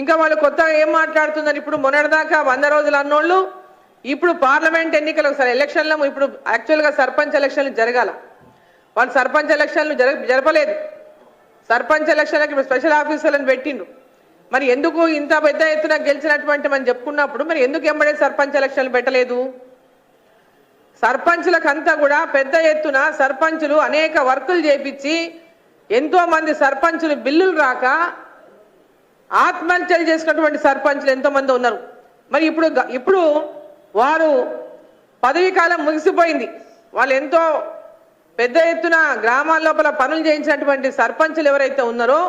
ఇంకా వాళ్ళు కొత్తగా ఏం మాట్లాడుతున్నారు? ఇప్పుడు మొన్నటిదాకా వంద రోజులు అన్నోళ్ళు. ఇప్పుడు పార్లమెంట్ ఎన్నికలు ఒకసారి ఎలక్షన్లు ఇప్పుడు యాక్చువల్గా సర్పంచ్ ఎలక్షన్లు జరగాల. వాళ్ళు సర్పంచ్ ఎలక్షన్లు జర జరపలేదు. సర్పంచ్ ఎలక్షన్లకు ఇప్పుడు స్పెషల్ ఆఫీసర్లను పెట్టిండు మరి ఎందుకు ఇంత పెద్ద ఎత్తున గెలిచినటువంటి మనం చెప్పుకున్నప్పుడు మరి ఎందుకు ఎంబడే సర్పంచ్ ఎలక్షన్లు పెట్టలేదు? సర్పంచులకంతా కూడా పెద్ద ఎత్తున సర్పంచులు అనేక వర్కులు చేపించి ఎంతో మంది సర్పంచులు బిల్లులు రాక ఆత్మహత్యలు చేసినటువంటి సర్పంచులు ఎంతోమంది ఉన్నారు. మరి ఇప్పుడు ఇప్పుడు వారు పదవీ కాలం ముగిసిపోయింది. వాళ్ళు ఎంతో పెద్ద ఎత్తున గ్రామాల లోపల పనులు చేయించినటువంటి సర్పంచులు ఎవరైతే ఉన్నారో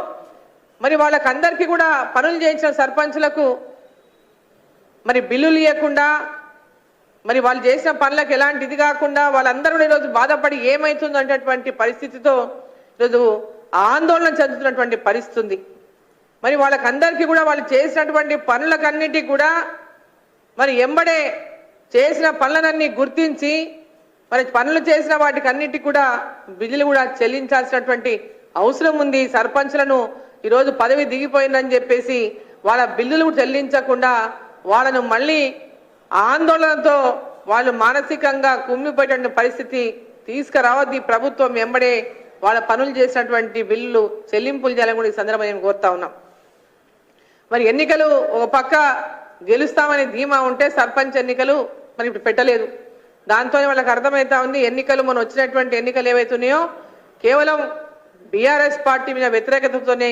మరి వాళ్ళకందరికీ కూడా పనులు చేయించిన సర్పంచులకు మరి బిల్లులు ఇవ్వకుండా మరి వాళ్ళు చేసిన పనులకు ఎలాంటి ఇది కాకుండా వాళ్ళందరూ కూడా ఈరోజు బాధపడి ఏమవుతుంది అనేటటువంటి పరిస్థితితో ఈరోజు ఆందోళన చెందుతున్నటువంటి పరిస్థితి ఉంది మరి వాళ్ళకందరికీ కూడా వాళ్ళు చేసినటువంటి పనులకన్నిటికీ కూడా మరి ఎంబడే చేసిన పనులనన్నీ గుర్తించి మరి పనులు చేసిన వాటికన్నింటికీ కూడా బిల్లులు కూడా చెల్లించాల్సినటువంటి అవసరం ఉంది. సర్పంచ్లను ఈరోజు పదవి దిగిపోయిందని చెప్పేసి వాళ్ళ బిల్లులు కూడా చెల్లించకుండా వాళ్ళను మళ్ళీ ఆందోళనతో వాళ్ళు మానసికంగా కుమ్మిపోయేటువంటి పరిస్థితి తీసుకురావద్దు. ప్రభుత్వం వెంబడే వాళ్ళ పనులు చేసినటువంటి బిల్లులు చెల్లింపులు చేయాలని కూడా ఈ సందర్భంగా నేను కోరుతా ఉన్నాం. మరి ఎన్నికలు ఒక పక్క గెలుస్తామని ధీమా ఉంటే సర్పంచ్ ఎన్నికలు మరి ఇప్పుడు పెట్టలేదు. దాంతోనే వాళ్ళకి అర్థమవుతా ఉంది ఎన్నికలు మనం వచ్చినటువంటి ఎన్నికలు ఏవైతున్నాయో కేవలం బీఆర్ఎస్ పార్టీ మీద వ్యతిరేకతతోనే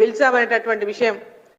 గెలిచామనేటటువంటి విషయం.